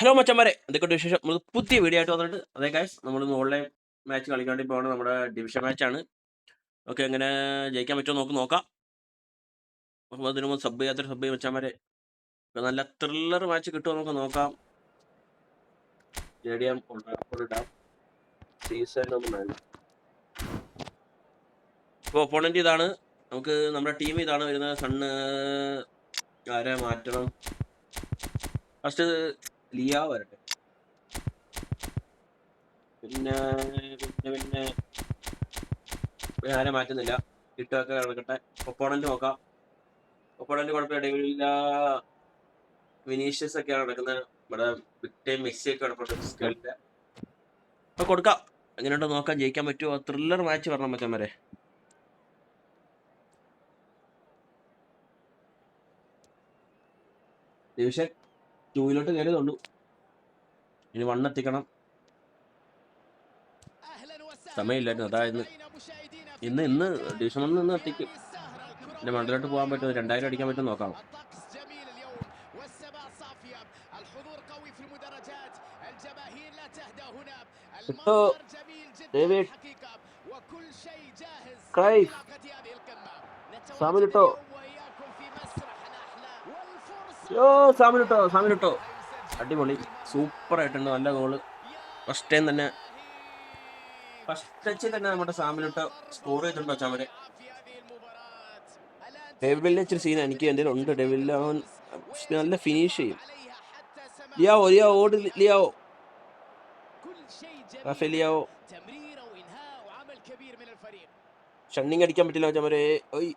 Hello മച്ചന്മാരെ എന്തൊക്കെയുണ്ട് വിശേഷം? നമ്മൾ പുതിയ വീഡിയോ ആയിട്ട് വന്നിട്ട് അതെ ഗൈസ് നമ്മൾ ഓൺലൈൻ മാച്ച് കളിക്കാൻ വേണ്ടി പോകണം നമ്മുടെ ഡിവിഷൻ മാച്ചാണ് ഓക്കെ എങ്ങനെ ജയിക്കാൻ പറ്റുമോ നോക്ക് നോക്കാം. അപ്പോൾ അതിന് മുമ്പ് സബ് ചെയ്യാത്തൊരു സബ് ചെയ്യും ഇപ്പൊ നല്ല ത്രില്ലർ മാച്ച് കിട്ടുമോ നമുക്ക് നോക്കാം. സ്റ്റേഡിയം സീസൺ ഇപ്പോൾ ഒപ്പോണന്റ് ഇതാണ്. നമുക്ക് നമ്മുടെ ടീം ഇതാണ് വരുന്നത്. സണ്ണ് ആരെ മാറ്റണം? ഫസ്റ്റ് ലിയ വരട്ടെ. പിന്നെ പിന്നെ പിന്നെ. ആരെ മാറ്റുന്നില്ല. ഇട്ടൊക്കെ കിടക്കട്ടെ. ഒപ്പോണന്റ് നോക്കാം. ഒപ്പോണന്റ് കുഴപ്പമില്ല. വിനീഷ്യസ് ഒക്കെയാണ് നടക്കുന്നത് ഇവിടെ ബിഗ് ടൈം മെസ്സി ഒക്കെ കിടപ്പുണ്ട് അപ്പൊ കൊടുക്കാം. എങ്ങനെയുണ്ടോ നോക്കാം. ജയിക്കാൻ പറ്റുമോ ത്രില്ലർ മാച്ച് പറഞ്ഞാൽ മച്ചാൻ വരെ ഡിവിഷൻ? ടൂവിലോട്ട് കയറിയതുള്ളൂ ഇനി വണ്ണെത്തിക്കണം സമയമില്ലായിരുന്നു. അതായത് ഇന്ന് ഇന്ന് ഡിവിഷൻ വണ്ണിൽ നിന്ന് എത്തിക്കും. പിന്നെ മണ്ഡലോട്ട് പോകാൻ പറ്റുമോ? രണ്ടായിരം അടിക്കാൻ പറ്റും നോക്കാം. ക്രൈഫ്. സാമിലിട്ടോ യോ സാമിനിട്ടോ സാമിനിട്ടോ അടിപൊളി. സൂപ്പർ ആയിട്ടുണ്ട് നല്ല ഗോൾ ഫസ്റ്റ് ടൈം തന്നെ. ഫസ്റ്റ് ടച്ചിൽ തന്നെ നമ്മുടെ സാമിനിട്ടോ സ്കോർ ചെയ്തിട്ടുണ്ടോ ചാമരെ ഡെവിലിന്റെ ഇച്ചിരി സീൻ എനിക്ക് എന്റെ ഉണ്ട് ഡെവിലിൽ അവൻ നല്ല ഫിനിഷ് ചെയ്യും. ലിയാവോ ലിയാവോ ഓട് ലിയാവോ. റാഫേലിയാവോ ഷണ്ണിങ് അടിക്കാൻ പറ്റില്ല ചമരേ ഓയ്.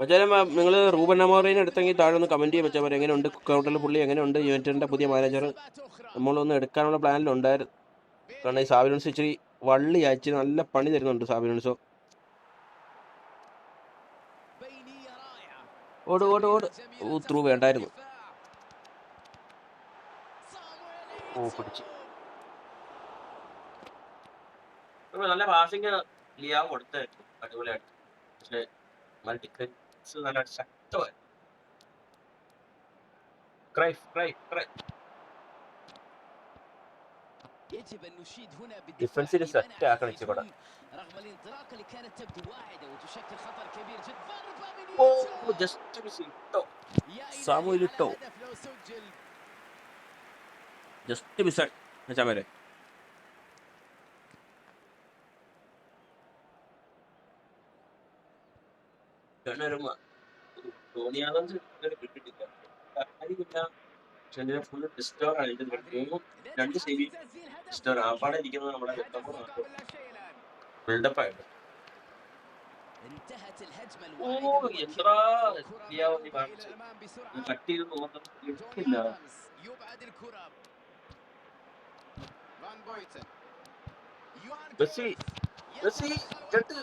മച്ചാനെ നിങ്ങൾ റൂബൻ അമോറിനെ എടുത്തെങ്കിൽ താഴെ ഒന്ന് കമന്റ് ചെയ്യാൻ വെച്ചാൽ എങ്ങനെയുണ്ട്? കൗണ്ടറിൽ പുള്ളി എങ്ങനെയുണ്ട്? യുവന്റിന്റെ പുതിയ മാനേജർ നമ്മളൊന്ന് എടുക്കാനുള്ള പ്ലാനിലുണ്ടായിരുന്നു കാരണം ഈ സാബിനോൺസ് ഇച്ചിരി വള്ളി അയച്ച് നല്ല പണി തരുന്നുണ്ട് സാബിനോൺസോ ഓട് ഓട് ഓട്. ത്രൂ വേണ്ടായിരുന്നു. ഓ പിടിച്ചു. നല്ല പാസിങ് ലിയാ കൊടുത്തായിരുന്നു അടിപൊളിയായിട്ട് പക്ഷേ ഡിഫൻസ് നല്ല ശക്തമായി ക്രൈഫ് ക്രൈഫ് ക്രൈഫ് يجب ان نشيد هنا ديفنسي بالدفاع لسه لمنع تاكل الهجوم كده. رغم الانطلاقه اللي كانت تبدو واعده وتشكل خطر كبير جدا ضربه من ഓ يسار. ജസ്റ്റ് മിസ് ഇട്ടോ يا കിണറുമ തോന്നിയാകുന്നത് ഇതുവരെ കിട്ടിയിട്ടില്ല. കാര്യമില്ല. പക്ഷെ എന്റെ ഫുൾ ഡിസ്റ്റോർ ആണ് എന്റെ മൂന്നും രണ്ട് സെമി ഡിസ്റ്റോർ ആപ്പാടെ ഇരിക്കുന്നത് നമ്മുടെ വെട്ടപ്പോ ബിൽഡപ്പായിട്ട് ഓ എന്താ കട്ട് ചെയ്ത് പോകുന്നത് കിട്ടില്ല മെസ്സി മെസ്സി രണ്ട്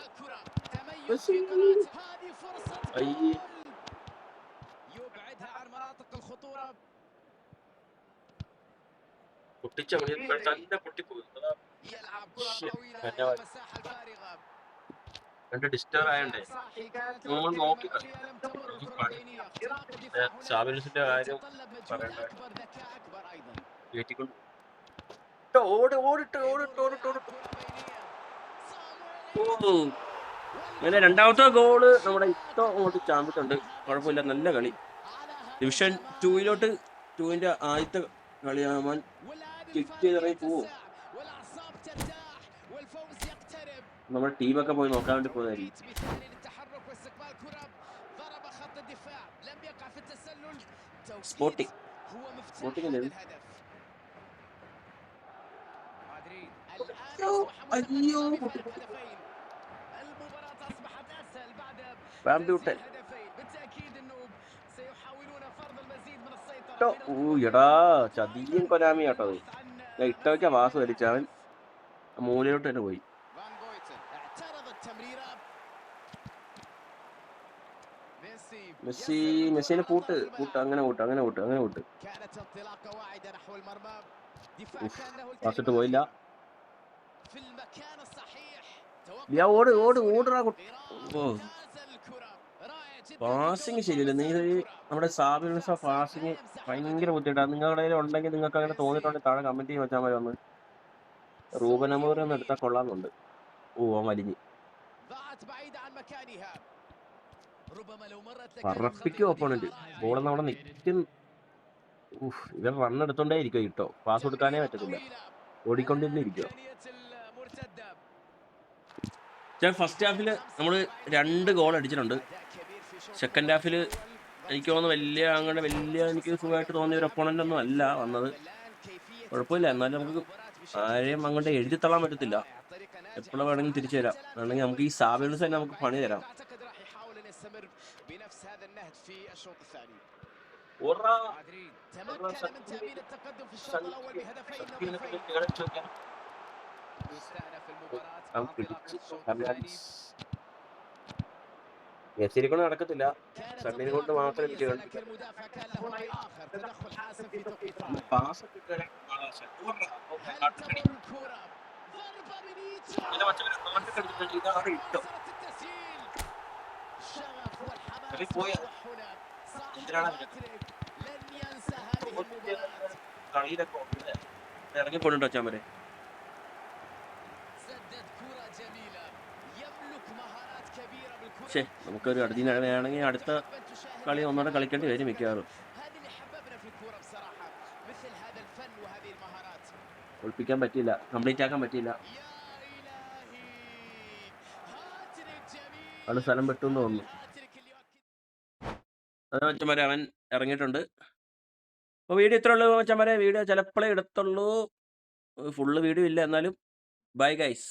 മെസ്സി. في قراءة هذه فرصة أي. جول يبعدها عن مناطق الخطورة പൊട്ടിച്ച മണി തന്നെ പൊട്ടിപ്പോയി അതാ يلعب كرة Shit. طويلة كان إلى يوعد. المساحة الفارغة രണ്ട് ഡിസ്റ്റോർ ആയണ്ടേ صحي كانت നമ്മൾ له നോക്കി كلمة لم تمر നോക്കി الكرة പാടി بينية اختراق الدفاع هنا സാബിൻസിന്റെ കാര്യം يتطلب مجهود പറയണ്ട. أكبر ذكاء أكبر أيضا കയറ്റിക്കൊണ്ട് ട്ടോ, ഓട് ഓടിട്ട് ഓടിട്ട് ഓടിട്ട് ഓടിട്ട് ഓ അങ്ങനെ രണ്ടാമത്തെ ഗോൾ നമ്മുടെ ഇട്ടോ അങ്ങോട്ട് ചാമ്പിട്ടുണ്ട് കുഴപ്പമില്ല നല്ല കളി. ഡിവിഷൻ ടൂയിലോട്ട് ടൂവിന്റെ ആദ്യത്തെ കളിയാവാൻ കിക്ക് ചെയ്തിറങ്ങി പോവും. നമ്മുടെ ടീമൊക്കെ പോയി നോക്കാൻ വേണ്ടി പോകുന്നതായിരിക്കും സ്പോർട്ടിംഗ്? അയ്യോ റാംബ്യൂട്ടൻ ഇട്ടോ ഊ എടാ ചതിയൻ കൊനാമി കേട്ടോ അത്. ഞാൻ ഇട്ടോയ്ക്കാ വാസ് വലിച്ചവൻ മൂലയിലോട്ട് തന്നെ പോയി. മെസ്സി മെസ്സിനെ കൂട്ട് കൂട്ട് അങ്ങനെ കൂട്ട് അങ്ങനെ കൂട്ട് അങ്ങനെ കൂട്ട്. വാസിട്ട് പോയില്ല. ഓട് ഓട് ഓടറാ ഓ. പാസിങ് ശരിയല്ല നീ നമ്മുടെ സാബിൽ പാസിങ് ഭയങ്കര ബുദ്ധിമുട്ടാണ് നിങ്ങളുടെ ഉണ്ടെങ്കിൽ നിങ്ങൾക്ക് അങ്ങനെ തോന്നിയിട്ടുണ്ടെങ്കിൽ താഴെ കമന്റ് ചെയ്യും വെച്ചാൽ മതി ഒന്ന്. റൂബൻ ഒന്ന് എടുത്താൽ കൊള്ളാമെന്നുണ്ട്. ഓ വലിഞ്ഞ്. പറപ്പിക്കും ഓപ്പോണന്റ് ബോൾ അവിടെ നിൽക്കും. ഇവർ റൺ എടുത്തോണ്ടേ ഇരിക്കും കിട്ടോ. പാസ് കൊടുക്കാനേ പറ്റത്തില്ല. ഓടിക്കൊണ്ടിരുന്നേ ഫസ്റ്റ് ഹാഫിൽ നമ്മൾ രണ്ട് ഗോൾ അടിച്ചിട്ടുണ്ട്. സെക്കൻഡ് ഹാഫിൽ എനിക്ക് തോന്നുന്നു വലിയ അങ്ങനെ വലിയ എനിക്ക് സുഖമായിട്ട് തോന്നിയ ഒരു ഒപ്പോണന്റ് ഒന്നും അല്ല വന്നത് കുഴപ്പമില്ല എന്നാലും നമുക്ക് ആരെയും അങ്ങോട്ട് എഴുതി തള്ളാൻ പറ്റത്തില്ല എപ്പോഴും വേണമെങ്കിൽ തിരിച്ചു തരാം വേണമെങ്കിൽ നമുക്ക് ഈ സാബിൾസ് തന്നെ നമുക്ക് പണി തരാം മെസ്സിനെ കൊണ്ട് നടക്കത്തില്ല. സണ്ണിനെ കൊണ്ട് മാത്രം എനിക്ക് കളിയിലൊക്കെ ഇറങ്ങിപ്പോണ്ടോ ചാമരെ? ശേ നമുക്കൊരു അർജന്റീനയാണെങ്കിൽ അടുത്ത കളി ഒന്നുകൂടെ കളിക്കേണ്ടി വരും മിക്കവാറും. ഒളിപ്പിക്കാൻ പറ്റിയില്ല കംപ്ലീറ്റ് ആക്കാൻ പറ്റിയില്ല. അവിടെ സ്ഥലം പെട്ടു തോന്നുന്നു. അതെ മച്ചന്മാരെ അവൻ ഇറങ്ങിയിട്ടുണ്ട്. അപ്പോൾ വീഡിയോ ഇത്ര ഉള്ളൂ മച്ചന്മാരെ. വീഡിയോ ചിലപ്പോഴേ എടുത്തുള്ളൂ. ഫുള്ള് വീഡിയോ ഇല്ല എന്നാലും. Bye guys